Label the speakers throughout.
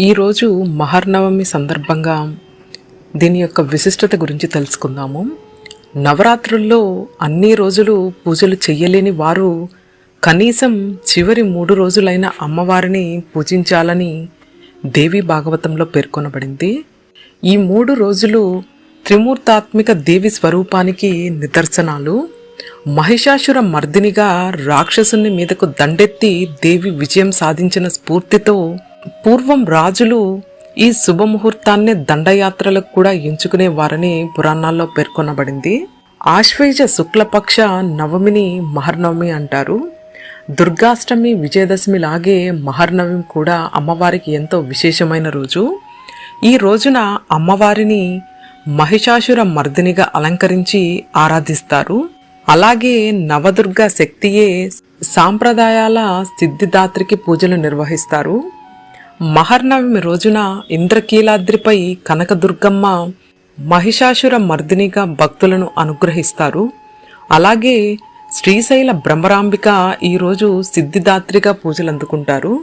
Speaker 1: ఈరోజు మహర్నవమి సందర్భంగా దీని యొక్క విశిష్టత గురించి తెలుసుకుందాము. నవరాత్రుల్లో అన్ని రోజులు పూజలు చెయ్యలేని వారు కనీసం చివరి మూడు రోజులైన అమ్మవారిని పూజించాలని దేవి భాగవతంలో పేర్కొనబడింది. ఈ మూడు రోజులు త్రిమూర్తాత్మిక దేవి స్వరూపానికి నిదర్శనాలు. మహిషాసుర మర్దినిగా రాక్షసుని మీదకు దండెత్తి దేవి విజయం సాధించిన స్ఫూర్తితో పూర్వం రాజులు ఈ శుభముహూర్తాన్ని దండయాత్రలకు కూడా ఎంచుకునేవారని పురాణాల్లో పేర్కొనబడింది. ఆశ్వేజ శుక్లపక్ష నవమిని మహర్నవమి అంటారు. దుర్గాష్టమి విజయదశమి లాగే మహర్నవమి కూడా అమ్మవారికి ఎంతో విశేషమైన రోజు. ఈ రోజున అమ్మవారిని మహిషాసుర మర్దినిగా అలంకరించి ఆరాధిస్తారు. అలాగే నవదుర్గ శక్తియే సాంప్రదాయాల సిద్ధిదాత్రికి పూజలు నిర్వహిస్తారు. మహర్నవమి రోజున ఇంద్రకీలాద్రిపై కనకదుర్గమ్మ మహిషాసుర మర్దినిగా భక్తులను అనుగ్రహిస్తారు. అలాగే శ్రీశైల బ్రహ్మరాంబిక ఈరోజు సిద్ధిదాత్రిగా పూజలు అందుకుంటారు.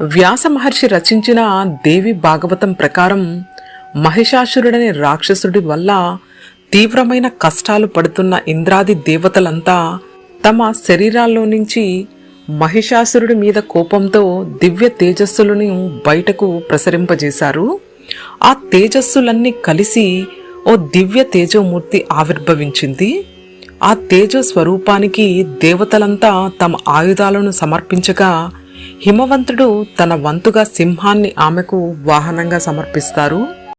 Speaker 1: వ్యాస మహర్షి రచించిన దేవి భాగవతం ప్రకారం మహిషాసురుడనే రాక్షసుడి వల్ల తీవ్రమైన కష్టాలు పడుతున్న ఇంద్రాది దేవతలంతా తమ శరీరాల్లో నుంచి మహిషాసురుడి మీద కోపంతో దివ్య తేజస్సులను బయటకు ప్రసరింపజేశారు. ఆ తేజస్సులన్నీ కలిసి ఓ దివ్య తేజోమూర్తి ఆవిర్భవించింది. ఆ తేజో స్వరూపానికి దేవతలంతా తమ ఆయుధాలను సమర్పించగా హిమవంతుడు తన వంతుగా సింహాన్ని ఆమెకు వాహనంగా సమర్పిస్తారు.